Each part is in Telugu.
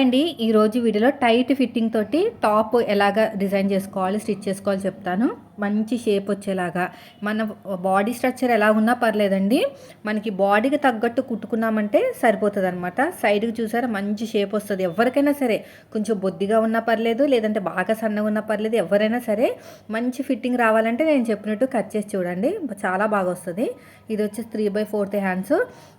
అండి ఈరోజు వీడియోలో టైట్ ఫిట్టింగ్ తోటి టాప్ ఎలాగ డిజైన్ చేసుకోవాలి స్టిచ్ చేసుకోవాలి చెప్తాను. మంచి షేప్ వచ్చేలాగా. మన బాడీ స్ట్రక్చర్ ఎలా ఉన్నా పర్లేదండి. మనకి బాడీకి తగ్గట్టు కుట్టుకున్నామంటే సరిపోతుంది అనమాట సైడ్కి చూసారా మంచి షేప్ వస్తుంది. ఎవరికైనా సరే కొంచెం బొద్దిగా ఉన్నా పర్లేదు లేదంటే బాగా సన్నగా ఉన్నా పర్లేదు ఎవరైనా సరే మంచి ఫిట్టింగ్ రావాలంటే నేను చెప్పినట్టు కట్ చేసి చూడండి. చాలా బాగా వస్తుంది. ఇది వచ్చేసి త్రీ బై ఫోర్త్ హ్యాండ్స్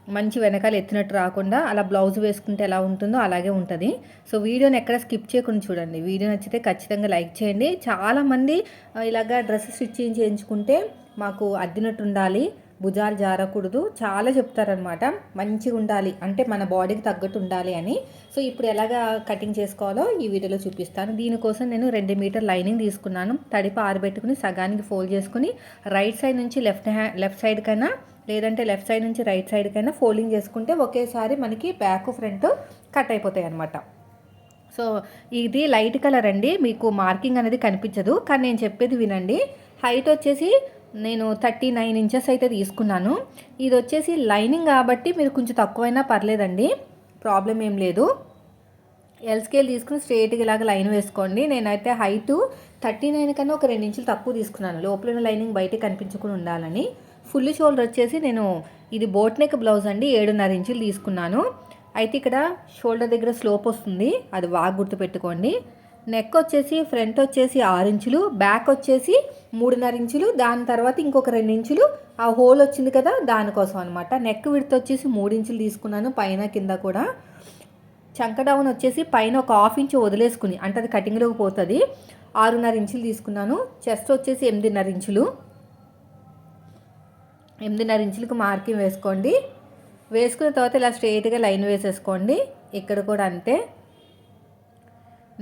మంచి వెనకాల ఎత్తినట్టు రాకుండా అలా బ్లౌజ్ వేసుకుంటే ఎలా ఉంటుందో అలాగే ఉంటుంది. సో వీడియోని ఎక్కడ స్కిప్ చేయకుండా చూడండి. వీడియో నచ్చితే ఖచ్చితంగా లైక్ చేయండి. చాలామంది ఇలాగా డ్రెస్ స్టిచ్చింగ్ చేయించుకుంటే మాకు అద్దినట్టు ఉండాలి భుజాలు జారకూడదు చాలా చెప్తారనమాట మంచిగా ఉండాలి అంటే మన బాడీకి తగ్గట్టు ఉండాలి అని. సో ఇప్పుడు ఎలాగా కటింగ్ చేసుకోవాలో ఈ వీడియోలో చూపిస్తాను. దీనికోసం నేను రెండు మీటర్ లైనింగ్ తీసుకున్నాను. తడిపి ఆరబెట్టుకుని సగానికి ఫోల్డ్ చేసుకుని రైట్ సైడ్ నుంచి లెఫ్ట్ హ్యాండ్ లెఫ్ట్ సైడ్ కన్నా లేదంటే లెఫ్ట్ సైడ్ నుంచి రైట్ సైడ్కైనా ఫోల్డింగ్ చేసుకుంటే ఒకేసారి మనకి బ్యాక్ ఫ్రంట్ కట్ అయిపోతాయి అనమాట సో ఇది లైట్ కలర్ అండి. మీకు మార్కింగ్ అనేది కనిపించదు. కానీ నేను చెప్పేది వినండి. హైట్ వచ్చేసి నేను థర్టీ నైన్ ఇంచెస్ అయితే తీసుకున్నాను. ఇది వచ్చేసి లైనింగ్ కాబట్టి మీరు కొంచెం తక్కువైనా పర్లేదండి. ప్రాబ్లం ఏం లేదు. ఎల్ స్కేల్ తీసుకుని స్ట్రేట్గా ఇలాగ లైన్ వేసుకోండి. నేనైతే హైట్ థర్టీ నైన్ కన్నా ఒక రెండు ఇంచులు తక్కువ తీసుకున్నాను. లోపల లైనింగ్ బయట కనిపించకుండా ఉండాలని. ఫుల్ షోల్డర్ వచ్చేసి నేను ఇది బోట్ నెక్ బ్లౌజ్ అండి ఏడున్నర ఇంచులు తీసుకున్నాను. అయితే ఇక్కడ షోల్డర్ దగ్గర స్లోప్ వస్తుంది అది బాగా గుర్తుపెట్టుకోండి నెక్ వచ్చేసి ఫ్రంట్ వచ్చేసి ఆరు ఇంచులు బ్యాక్ వచ్చేసి మూడున్నర ఇంచులు దాని తర్వాత ఇంకొక రెండు ఇంచులు ఆ హోల్ వచ్చింది కదా దానికోసం అనమాట నెక్ విడత వచ్చేసి మూడు ఇంచులు తీసుకున్నాను పైన కింద కూడా. చంక డౌన్ వచ్చేసి పైన ఒక హాఫ్ ఇంచు వదిలేసుకుని అంటే అది కటింగ్లోకి పోతుంది. ఆరున్నర ఇంచులు తీసుకున్నాను చెస్ట్ వచ్చేసి ఎనిమిదిన్నర ఇంచులు. ఎనిమిదిన్నర ఇంచులకు మార్కింగ్ వేసుకోండి. వేసుకున్న తర్వాత ఇలా స్ట్రైట్గా లైన్ వేసేసుకోండి. ఇక్కడ కూడా అంతే.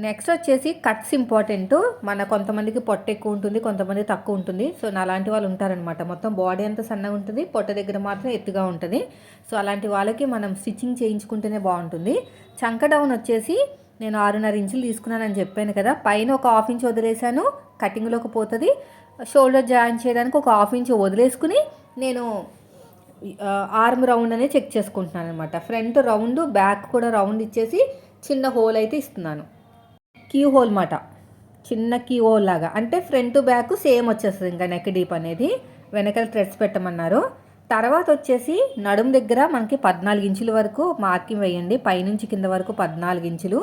నెక్స్ట్ వచ్చేసి కట్స్ ఇంపార్టెంట్. మన కొంతమందికి పొట్ట ఎక్కువ ఉంటుంది కొంతమంది తక్కువ ఉంటుంది. సో నా అలాంటి వాళ్ళు ఉంటారనమాట మొత్తం బాడీ అంతా సన్నగా ఉంటుంది పొట్ట దగ్గర మాత్రం ఎత్తుగా ఉంటుంది. సో అలాంటి వాళ్ళకి మనం స్టిచ్చింగ్ చేయించుకుంటేనే బాగుంటుంది. చంక డౌన్ వచ్చేసి నేను ఆరున్నర ఇంచులు తీసుకున్నానని చెప్పాను కదా. పైన ఒక హాఫ్ ఇంచ్ వదిలేసాను కటింగ్లోకి పోతుంది. షోల్డర్ జాయిన్ చేయడానికి ఒక హాఫ్ ఇంచ్ వదిలేసుకుని నేను ఆర్మ్ రౌండ్ అనేది చెక్ చేసుకుంటున్నాను అనమాట ఫ్రంట్ రౌండ్ బ్యాక్ కూడా రౌండ్ ఇచ్చేసి చిన్న హోల్ అయితే ఇస్తున్నాను. కీ హోల్ మాట. చిన్న కీ హోల్ లాగా. అంటే ఫ్రంట్ బ్యాక్ సేమ్ వచ్చేస్తుంది ఇంకా నెక్ డీప్ అనేది. వెనకాల థ్రెడ్స్ పెట్టమన్నారు. తర్వాత వచ్చేసి నడుము దగ్గర మనకి పద్నాలుగు ఇంచుల వరకు మార్కింగ్ వేయండి. పైనుంచి కింద వరకు పద్నాలుగు ఇంచులు.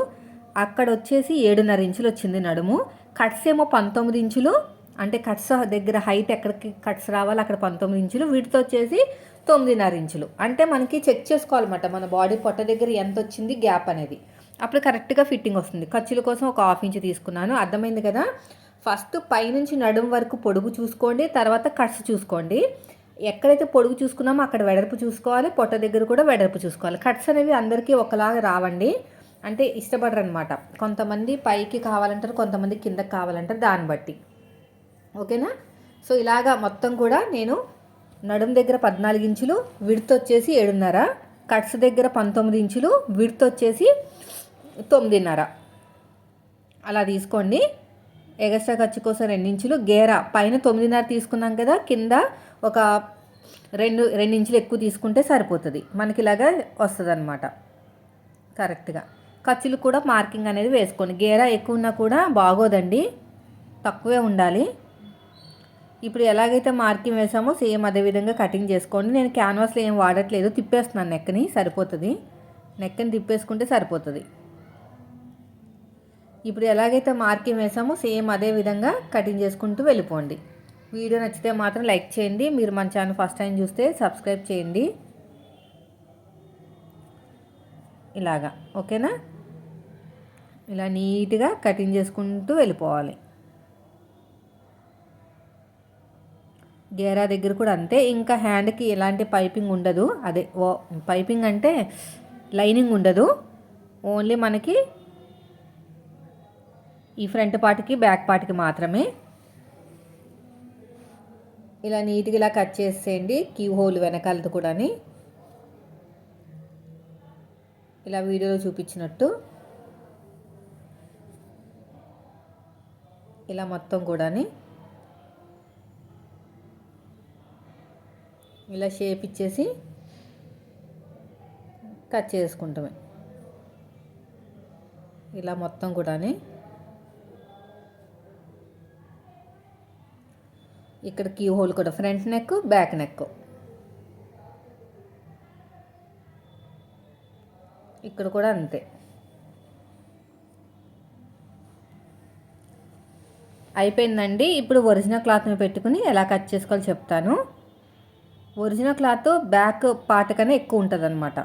అక్కడ వచ్చేసి ఏడున్నర ఇంచులు వచ్చింది నడుము. కట్స్ ఏమో పంతొమ్మిది ఇంచులు. అంటే కట్స్ దగ్గర హైట్ ఎక్కడికి కట్స్ రావాలి అక్కడ పంతొమ్మిది ఇంచులు వీటితో వచ్చేసి తొమ్మిదిన్నర ఇంచులు. అంటే మనకి చెక్ చేసుకోవాలన్నమాట మన బాడీ పొట్ట దగ్గర ఎంత వచ్చింది గ్యాప్ అనేది. అప్పుడు కరెక్ట్గా ఫిట్టింగ్ వస్తుంది. ఖర్చుల కోసం ఒక హాఫ్ ఇంచ్ తీసుకున్నాను. అర్థమైంది కదా? ఫస్ట్ పైనుంచి నడుము వరకు పొడుగు చూసుకోండి తర్వాత కట్స్ చూసుకోండి. ఎక్కడైతే పొడుగు చూసుకున్నామో అక్కడ వెడల్పు చూసుకోవాలి పొట్ట దగ్గర కూడా వెడల్పు చూసుకోవాలి. కట్స్ అనేవి అందరికీ ఒకలాగా రావండి. అంటే ఇష్టపడరు అనమాట కొంతమంది పైకి కావాలంటారు కొంతమంది కిందకి కావాలంటారు దాన్ని బట్టి. ఓకేనా? సో ఇలాగా మొత్తం కూడా నేను నడుం దగ్గర పద్నాలుగు ఇంచులు విడత వచ్చేసి ఏడున్నర కట్స్ దగ్గర పంతొమ్మిది ఇంచులు విడత వచ్చేసి తొమ్మిదిన్నర. అలా తీసుకోండి. ఎగస్ట్రా ఖర్చు కోసం రెండు ఇంచులు గేర పైన తొమ్మిదిన్నర తీసుకున్నాం కదా కింద ఒక రెండు రెండు ఇంచులు ఎక్కువ తీసుకుంటే సరిపోతుంది. మనకి ఇలాగా వస్తుంది అనమాట కరెక్ట్గా. ఖర్చులు కూడా మార్కింగ్ అనేది వేసుకోండి. గేర ఎక్కువ ఉన్నా కూడా బాగోదండి. తక్కువే ఉండాలి. ఇప్పుడు ఎలాగైతే మార్కింగ్ వేసామో సేమ్ అదే విధంగా కటింగ్ చేసుకోండి. నేను క్యాన్వాస్లో ఏం వాడట్లేదు. తిప్పేస్తున్నాను నెక్ని సరిపోతుంది. నెక్ని తిప్పేసుకుంటే సరిపోతుంది. ఇప్పుడు ఎలాగైతే మార్కింగ్ వేసామో సేమ్ అదే విధంగా కటింగ్ చేసుకుంటూ వెళ్ళిపోండి. వీడియో నచ్చితే మాత్రం లైక్ చేయండి. మీరు మన ఛానల్ ఫస్ట్ టైం చూస్తే సబ్స్క్రైబ్ చేయండి. ఇలాగా. ఓకేనా? ఇలా నీట్గా కటింగ్ చేసుకుంటూ వెళ్ళిపోవాలి. గేరా దగ్గర కూడా అంతే. ఇంకా హ్యాండ్కి ఎలాంటి పైపింగ్ ఉండదు. అదే ఓ పైపింగ్ అంటే లైనింగ్ ఉండదు. ఓన్లీ మనకి ఈ ఫ్రంట్ పార్ట్కి బ్యాక్ పార్ట్కి మాత్రమే. ఇలా నీట్గా ఇలా కట్ చేసేయండి. క్యూ హోల్ వెనకాలది కూడాని. ఇలా వీడియోలో చూపించినట్టు. ఇలా మొత్తం కూడాని. ఇలా షేప్ ఇచ్చేసి కట్ చేసుకుంటామే. ఇలా మొత్తం కూడా ఇక్కడ కీ హోల్ కూడా ఫ్రంట్ నెక్ బ్యాక్ నెక్. ఇక్కడ కూడా అంతే. అయిపోయిందండి. ఇప్పుడు ఒరిజినల్ క్లాత్ని పెట్టుకుని ఎలా కట్ చేసుకోవాలో చెప్తాను. ఒరిజినల్ క్లాత్ బ్యాక్ పార్ట్ కన్నా ఎక్కువ ఉంటుంది అనమాట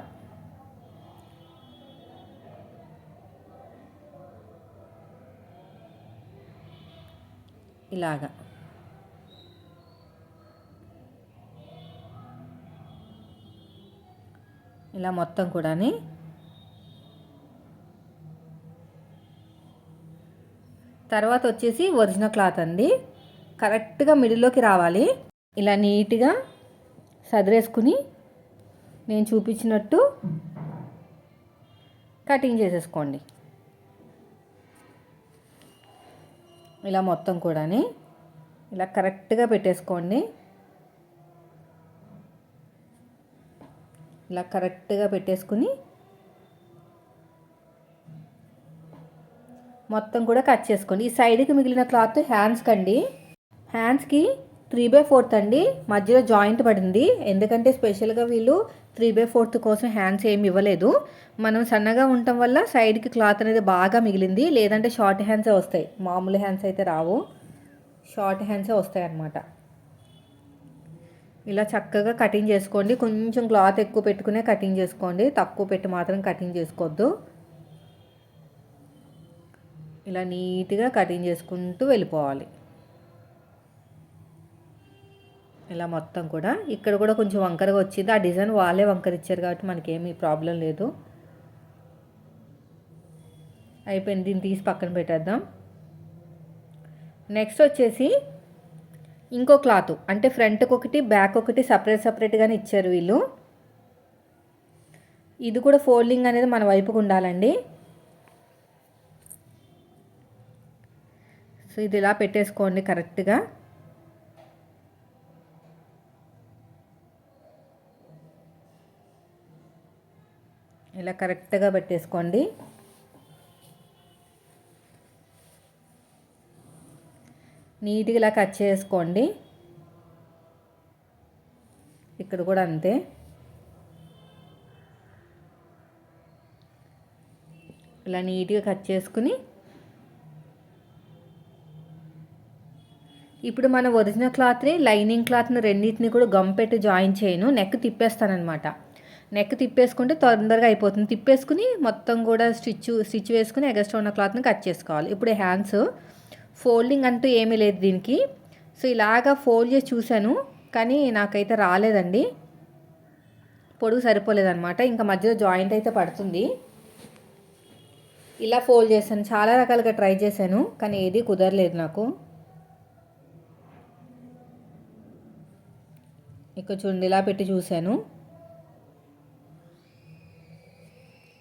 ఇలాగా. ఇలా మొత్తం కూడా తర్వాత వచ్చేసి ఒరిజినల్ క్లాత్ అండి. కరెక్ట్గా మిడిల్లోకి రావాలి. ఇలా నీట్గా సదిరేసుకుని నేను చూపించినట్టు కటింగ్ చేసేసుకోండి. ఇలా మొత్తం కూడాని ఇలా కరెక్ట్గా పెట్టేసుకోండి. ఇలా కరెక్ట్గా పెట్టేసుకుని మొత్తం కూడా కట్ చేసుకోండి. ఈ సైడ్కి మిగిలిన క్లాత్ హ్యాండ్స్కి అండి. హ్యాండ్స్కి త్రీ బై ఫోర్త్ అండి. మధ్యలో జాయింట్ పడింది. ఎందుకంటే స్పెషల్గా వీళ్ళు త్రీ బై ఫోర్త్ కోసం హ్యాండ్స్ ఏమి ఇవ్వలేదు. మనం సన్నగా ఉండటం వల్ల సైడ్కి క్లాత్ అనేది బాగా మిగిలింది. లేదంటే షార్ట్ హ్యాండ్సే వస్తాయి. మామూలు హ్యాండ్స్ అయితే రావు. షార్ట్ హ్యాండ్సే వస్తాయి అన్నమాట. ఇలా చక్కగా కటింగ్ చేసుకోండి. కొంచెం క్లాత్ ఎక్కువ పెట్టుకునే కటింగ్ చేసుకోండి. తక్కువ పెట్టి మాత్రం కటింగ్ చేసుకోవద్దు. ఇలా నీట్గా కటింగ్ చేసుకుంటూ వెళ్ళిపోవాలి. ఇలా మొత్తం కూడా. ఇక్కడ కూడా కొంచెం వంకరగా వచ్చింది. ఆ డిజైన్ వాళ్ళే వంకర ఇచ్చారు కాబట్టి మనకేమీ ప్రాబ్లం లేదు. అయిపోయింది. దీన్ని తీసి పక్కన పెట్టేద్దాం. నెక్స్ట్ వచ్చేసి ఇంకో క్లాత్. అంటే ఫ్రంట్కి ఒకటి బ్యాక్ ఒకటి సపరేట్ సపరేట్గానే ఇచ్చారు వీళ్ళు. ఇది కూడా ఫోల్డింగ్ అనేది మన వైపుకు ఉండాలండి. సో ఇది ఇలా పెట్టేసుకోండి కరెక్ట్గా ఇలా కరెక్ట్గా పెట్టేసుకోండి. నీట్గా ఇలా కట్ చేసుకోండి. ఇక్కడ కూడా అంతే. ఇలా నీట్గా కట్ చేసుకుని ఇప్పుడు మన ఒరిజినల్ క్లాత్ని లైనింగ్ క్లాత్ని రెండింటిని కూడా గమ్ పెట్టి జాయిన్ చేయను. నెక్ తిప్పేస్తానమాట నెక్ తిప్పేసుకుంటే తొందరగా అయిపోతుంది. తిప్పేసుకుని మొత్తం కూడా స్టిచ్ స్టిచ్ వేసుకుని ఎగస్ట్రా ఉన్న క్లాత్ని కట్ చేసుకోవాలి. ఇప్పుడు హ్యాండ్స్ ఫోల్డింగ్ అంటూ ఏమీ లేదు దీనికి. సో ఇలాగా ఫోల్డ్ చేసి చూశాను కానీ నాకైతే రాలేదండి. పొడుగు సరిపోలేదన్నమాట. ఇంకా మధ్యలో జాయింట్ అయితే పడుతుంది. ఇలా ఫోల్డ్ చేశాను. చాలా రకాలుగా ట్రై చేశాను కానీ ఏది కుదరలేదు నాకు. ఇక్కడ చూడండి ఇలా పెట్టి చూశాను.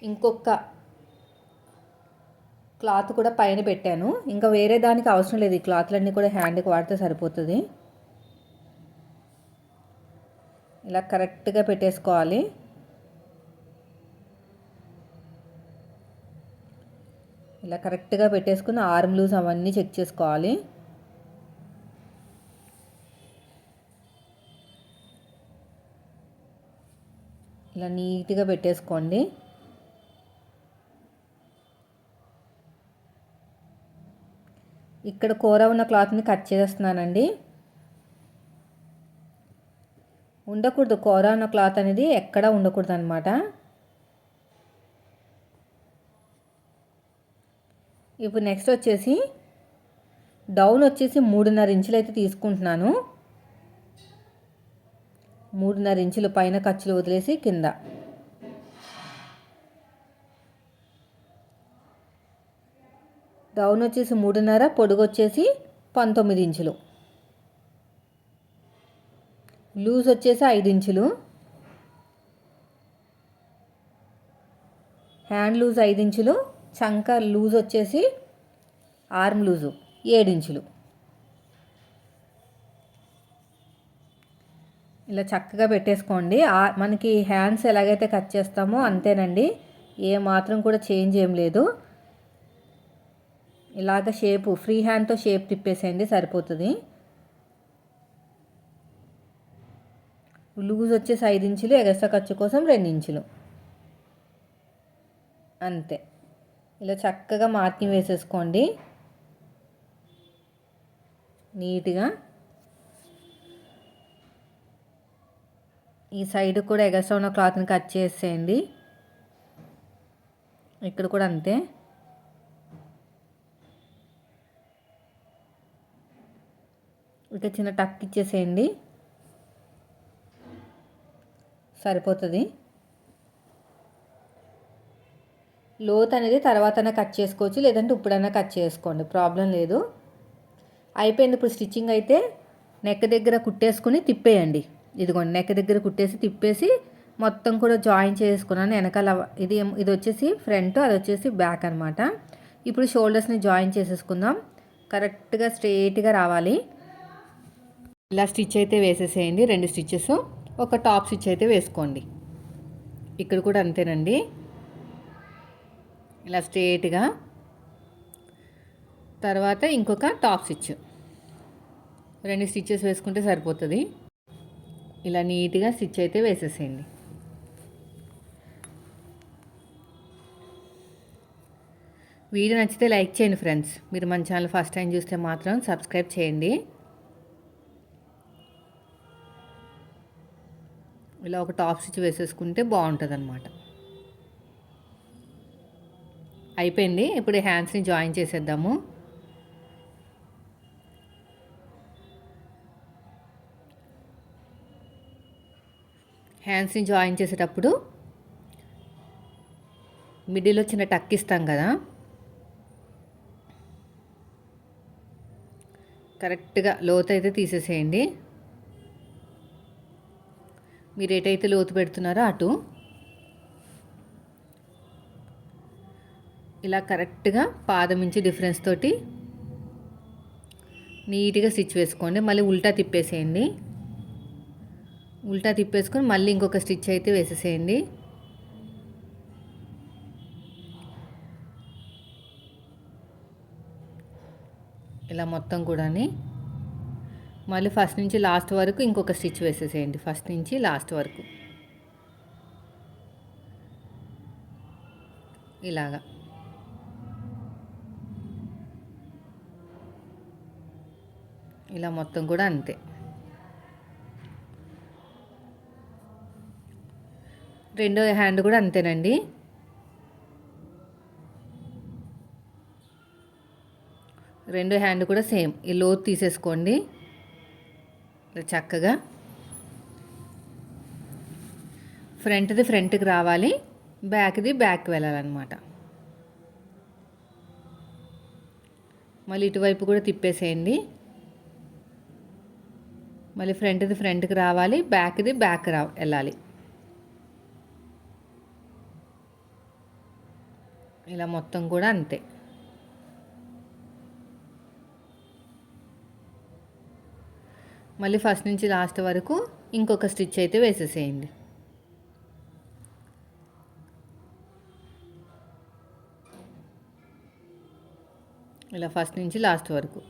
ఇంకొక క్లాత్ కూడా పైన పెట్టాను. ఇంకా వేరే దానికి అవసరం లేదు. ఈ క్లాత్లన్నీ కూడా హ్యాండ్కి వాడితే సరిపోతుంది. ఇలా కరెక్ట్గా పెట్టేసుకోవాలి. ఇలా కరెక్ట్గా పెట్టేసుకుని ఆర్మ్ లూజ్ అవన్నీ చెక్ చేసుకోవాలి. ఇలా నీట్గా పెట్టేసుకోండి. ఇక్కడ కూర ఉన్న క్లాత్ని కట్ చేస్తున్నానండి ఉండకూడదు కూర ఉన్న క్లాత్ అనేది ఎక్కడ ఉండకూడదు అనమాట ఇప్పుడు నెక్స్ట్ వచ్చేసి డౌన్ వచ్చేసి మూడున్నర ఇంచులు అయితే తీసుకుంటున్నాను. మూడున్నర ఇంచులు పైన ఖర్చులు వదిలేసి కింద. డౌన్ వచ్చేసి మూడున్నర పొడుగు వచ్చేసి పంతొమ్మిది ఇంచులు. లూజ్ వచ్చేసి ఐదు ఇంచులు. హ్యాండ్ లూజ్ ఐదు ఇంచులు చంక లూజ్ వచ్చేసి ఆర్మ్ లూజు ఏడు ఇంచులు. ఇలా చక్కగా పెట్టేసుకోండి. మనకి హ్యాండ్స్ ఎలాగైతే కట్ చేస్తామో అంతేనండి. ఏ మాత్రం కూడా చేంజ్ ఏం లేదు. ఇలాగ షేపు ఫ్రీ హ్యాండ్తో షేప్ తిప్పేసేయండి సరిపోతుంది. లూజ్ వచ్చేసి ఐదు ఇంచులు ఎగస్ట్రా ఖర్చు కోసం రెండు ఇంచులు. అంతే. ఇలా చక్కగా మార్కింగ్ వేసేసుకోండి. నీట్గా. ఈ సైడ్ కూడా ఎగస్ట్రా ఉన్న క్లాత్ని కట్ చేసేయండి. ఇక్కడ కూడా అంతే. ఇక చిన్న టక్ ఇచ్చేసేయండి. సరిపోతుంది. లోత్ అనేది తర్వాతనే కట్ చేసుకోవచ్చు లేదంటే ఇప్పుడైనా కట్ చేసుకోండి. ప్రాబ్లం లేదు. అయిపోయింది ఇప్పుడు స్టిచ్చింగ్ అయితే నెక్ దగ్గర కుట్టేసుకుని తిప్పేయండి. ఇదిగోండి నెక్ దగ్గర కుట్టేసి తిప్పేసి మొత్తం కూడా జాయిన్ చేసుకున్నాను. వెనకాల ఇది ఇది వచ్చేసి ఫ్రంట్ అది వచ్చేసి బ్యాక్ అనమాట ఇప్పుడు షోల్డర్స్ని జాయిన్ చేసేసుకుందాం. కరెక్ట్గా స్ట్రెయిట్గా రావాలి. ఇలా స్టిచ్ అయితే వేసేసేయండి రెండు స్టిచ్చెస్. ఒక టాప్ స్టిచ్ అయితే వేసుకోండి. ఇక్కడ కూడా అంతేనండి. ఇలా స్ట్రేట్గా. తర్వాత ఇంకొక టాప్ స్టిచ్. రెండు స్టిచ్చెస్ వేసుకుంటే సరిపోతుంది. ఇలా నీట్గా స్టిచ్ అయితే వేసేసేయండి. వీడియో నచ్చితే లైక్ చేయండి ఫ్రెండ్స్. మీరు మన ఛానల్ ఫస్ట్ టైం చూస్తే మాత్రం సబ్స్క్రైబ్ చేయండి. ఇలా ఒక టాప్ స్టిచ్ వేసేసుకుంటే బాగుంటుంది అనమాట అయిపోయింది. ఇప్పుడు హ్యాండ్స్ని జాయిన్ చేసేద్దాము. హ్యాండ్స్ని జాయిన్ చేసేటప్పుడు మిడిల్లో చిన్న టక్ ఇస్తాం కదా. కరెక్ట్గా లోతు అయితే తీసేసేయండి. మీరు ఎటైతే లోతు పెడుతున్నారో అటు. ఇలా కరెక్ట్గా పాదం నుంచి డిఫరెన్స్ తోటి నీట్గా స్టిచ్ వేసుకోండి. మళ్ళీ ఉల్టా తిప్పేసేయండి. ఉల్టా తిప్పేసుకొని మళ్ళీ ఇంకొక స్టిచ్ అయితే వేసేసేయండి. ఇలా మొత్తం కూడా మళ్ళీ ఫస్ట్ నుంచి లాస్ట్ వరకు ఇంకొక స్టిచ్ వేసేసేయండి. ఫస్ట్ నుంచి లాస్ట్ వరకు. ఇలాగా. ఇలా మొత్తం కూడా అంతే. రెండో హ్యాండ్ కూడా అంతేనండి. రెండో హ్యాండ్ కూడా సేమ్. ఈ లోతు తీసేసుకోండి. చక్కగా. ఫ్రంట్ది ఫ్రంట్కి రావాలి బ్యాక్ది బ్యాక్ వెళ్ళాలన్నమాట. మళ్ళీ ఇటువైపు కూడా తిప్పేసేయండి. మళ్ళీ ఫ్రంట్ది ఫ్రంట్కి రావాలి బ్యాక్ది బ్యాక్ రా వెళ్ళాలి. ఇలా మొత్తం కూడా అంతే. మళ్ళీ ఫస్ట్ నుంచి లాస్ట్ వరకు ఇంకొక స్టిచ్ అయితే వేసేసేయండి. ఇలా ఫస్ట్ నుంచి లాస్ట్ వరకు.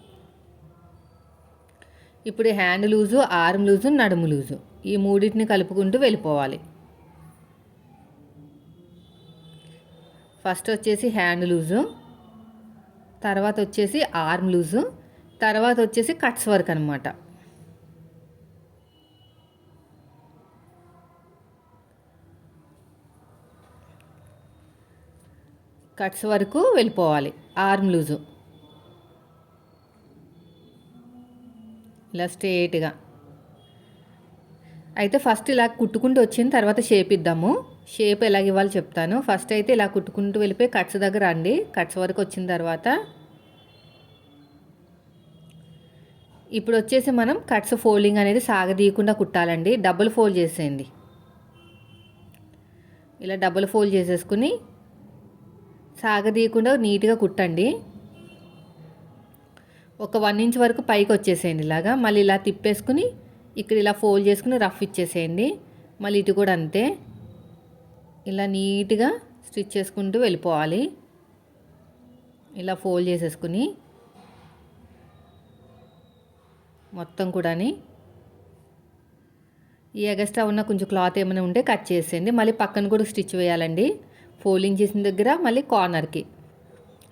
ఇప్పుడు హ్యాండ్ లూజు ఆర్మ్ లూజు నడుము లూజు ఈ మూడింటిని కలుపుకుంటూ వెళ్ళిపోవాలి. ఫస్ట్ వచ్చేసి హ్యాండ్ లూజు తర్వాత వచ్చేసి ఆర్మ్ లూజు తర్వాత వచ్చేసి కట్స్ వర్క్ అనమాట కట్స్ వరకు వెళ్ళిపోవాలి. Arm loose. ఇలా స్ట్రేట్గా. అయితే ఫస్ట్ ఇలా కుట్టుకుంటూ వచ్చిన తర్వాత షేప్ ఇద్దాము. షేప్ ఎలాగ ఇవ్వాలో చెప్తాను. ఫస్ట్ అయితే ఇలా కుట్టుకుంటూ వెళ్ళిపోయి కట్స్ దగ్గర రండి. కట్స్ వరకు వచ్చిన తర్వాత ఇప్పుడు వచ్చేసి మనం కట్స్ ఫోల్డింగ్ అనేది సాగదీయకుండా కుట్టాలండి. డబుల్ ఫోల్డ్ చేసేయండి. ఇలా డబుల్ ఫోల్డ్ చేసేసుకుని సాగదీయకుండా నీట్గా కుట్టండి. ఒక వన్ ఇంచ్ వరకు పైకి వచ్చేసేయండి ఇలాగా. మళ్ళీ ఇలా తిప్పేసుకుని ఇక్కడ ఇలా ఫోల్డ్ చేసుకుని రఫ్ ఇచ్చేసేయండి. మళ్ళీ ఇటు కూడా అంతే. ఇలా నీట్గా స్టిచ్ చేసుకుంటూ వెళ్ళిపోవాలి. ఇలా ఫోల్డ్ చేసేసుకుని మొత్తం కూడాని ఈ ఎగస్ట్రా ఉన్న కొంచెం క్లాత్ ఏమైనా ఉంటే కట్ చేసేయండి. మళ్ళీ పక్కన కూడా స్టిచ్ వేయాలండి. ఫోల్డింగ్ చేసిన దగ్గర మళ్ళీ కార్నర్కి.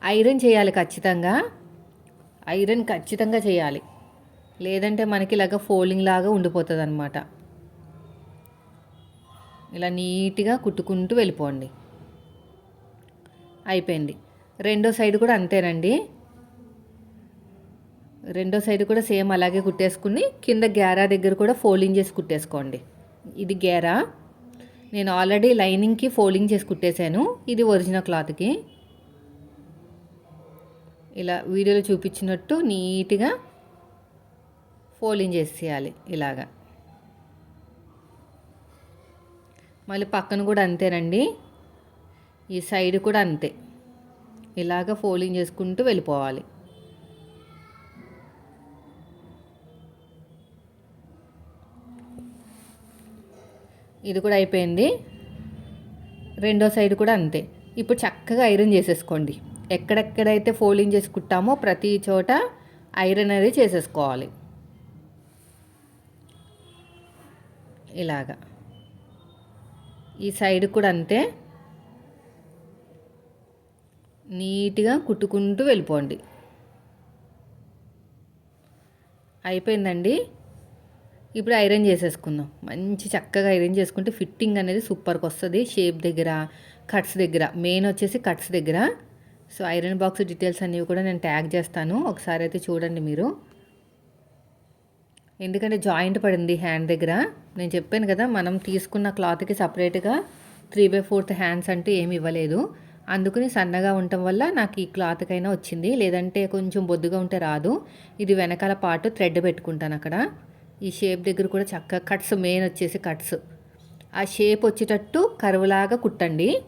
ఐరన్ చేయాలి ఖచ్చితంగా. ఐరన్ ఖచ్చితంగా చేయాలి. లేదంటే మనకి ఇలాగ ఫోల్డింగ్ లాగా ఉండిపోతుంది అనమాట ఇలా నీట్గా కుట్టుకుంటూ వెళ్ళిపోండి. అయిపోయింది. రెండో సైడ్ కూడా అంతేనండి. రెండో సైడ్ కూడా సేమ్ అలాగే కుట్టేసుకుని కింద గ్యారా దగ్గర కూడా ఫోల్డింగ్ చేసి కుట్టేసుకోండి. ఇది గ్యారా? నేను ఆల్రెడీ లైనింగ్కి ఫోల్డింగ్ చేసి కుట్టేశాను. ఇది ఒరిజినల్ క్లాత్కి. ఇలా వీడియోలో చూపించినట్టు నీట్గా ఫోల్డింగ్ చేసేయాలి ఇలాగా. మళ్ళీ పక్కన కూడా అంతేనండి. ఈ సైడ్ కూడా అంతే. ఇలాగ ఫోల్డింగ్ చేసుకుంటూ వెళ్ళిపోవాలి. ఇది కూడా అయిపోయింది. రెండో సైడ్ కూడా అంతే. ఇప్పుడు చక్కగా ఐరన్ చేసేసుకోండి. ఎక్కడెక్కడైతే ఫోల్డింగ్ చేసి కుట్టామో ప్రతి చోట ఐరన్ అనేది చేసేసుకోవాలి. ఇలాగా. ఈ సైడ్ కూడా అంతే. నీట్గా కుట్టుకుంటూ వెళ్ళిపోండి. అయిపోయిందండి. ఇప్పుడు ఐరన్ చేసేసుకుందాం. మంచి చక్కగా ఐరన్ చేసుకుంటే ఫిట్టింగ్ అనేది సూపర్గా వస్తుంది. షేప్ దగ్గర కట్స్ దగ్గర మెయిన్ వచ్చేసి కట్స్ దగ్గర. సో ఐరన్ బాక్స్ డీటెయిల్స్ అనేవి కూడా నేను ట్యాగ్ చేస్తాను. ఒకసారి అయితే చూడండి మీరు. ఎందుకంటే జాయింట్ పడింది హ్యాండ్ దగ్గర. నేను చెప్పాను కదా మనం తీసుకున్న క్లాత్కి సపరేట్గా త్రీ బై ఫోర్త్ హ్యాండ్స్ అంటూ ఏమి ఇవ్వలేదు. అందుకని సన్నగా ఉండటం వల్ల నాకు ఈ క్లాత్కైనా వచ్చింది. లేదంటే కొంచెం బొద్దుగా ఉంటే రాదు. ఇది వెనకాల పాటు థ్రెడ్ పెట్టుకుంటాను అక్కడ. ఈ షేప్ దగ్గర కూడా చక్కగా కట్స్ మెయిన్ వచ్చేసి కట్స్. ఆ షేప్ వచ్చేటట్టు కరువులాగా కుట్టండి.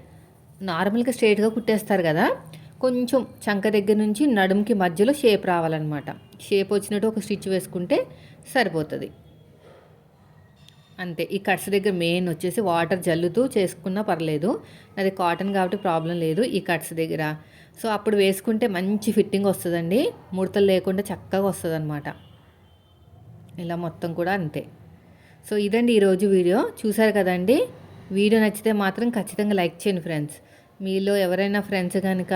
నార్మల్గా స్ట్రైట్గా కుట్టేస్తారు కదా. కొంచెం చంక దగ్గర నుంచి నడుముకి మధ్యలో షేప్ రావాలన్నమాట. షేప్ వచ్చినట్టు ఒక స్టిచ్ వేసుకుంటే సరిపోతుంది. అంతే. ఈ కట్స్ దగ్గర మెయిన్ వచ్చేసి వాటర్ జల్లుతూ చేసుకున్నా పర్లేదు. అది కాటన్ కాబట్టి ప్రాబ్లం లేదు ఈ కట్స్ దగ్గర. సో అప్పుడు వేసుకుంటే మంచి ఫిట్టింగ్ వస్తుందండి. ముడతలు లేకుండా చక్కగా వస్తుంది అనమాట ఇలా మొత్తం కూడా అంతే. సో ఇదండి ఈరోజు వీడియో. చూసారు కదండి? వీడియో నచ్చితే మాత్రం ఖచ్చితంగా లైక్ చేయండి ఫ్రెండ్స్. మీలో ఎవరైనా ఫ్రెండ్స్ కనుక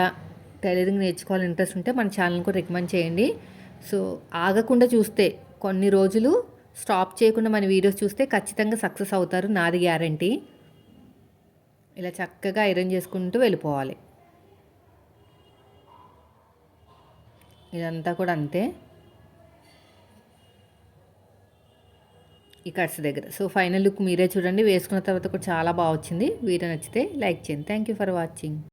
టైలరింగ్ నేర్చుకోవాలని ఇంట్రెస్ట్ ఉంటే మన ఛానల్ కూడా రికమెండ్ చేయండి. సో ఆగకుండా చూస్తే కొన్ని రోజులు స్టాప్ చేయకుండా మన వీడియోస్ చూస్తే ఖచ్చితంగా సక్సెస్ అవుతారు. నాది గ్యారంటీ. ఇలా చక్కగా ఐరన్ చేసుకుంటూ వెళ్ళిపోవాలి. ఇదంతా కూడా అంతే. ఈ కట్స్ దగ్గర. సో ఫైనల్ లుక్ మీరే చూడండి. వేసుకున్న తర్వాత కూడా చాలా బాగా వచ్చింది. వీడియో నచ్చితే లైక్ చేయండి. Thank you for watching.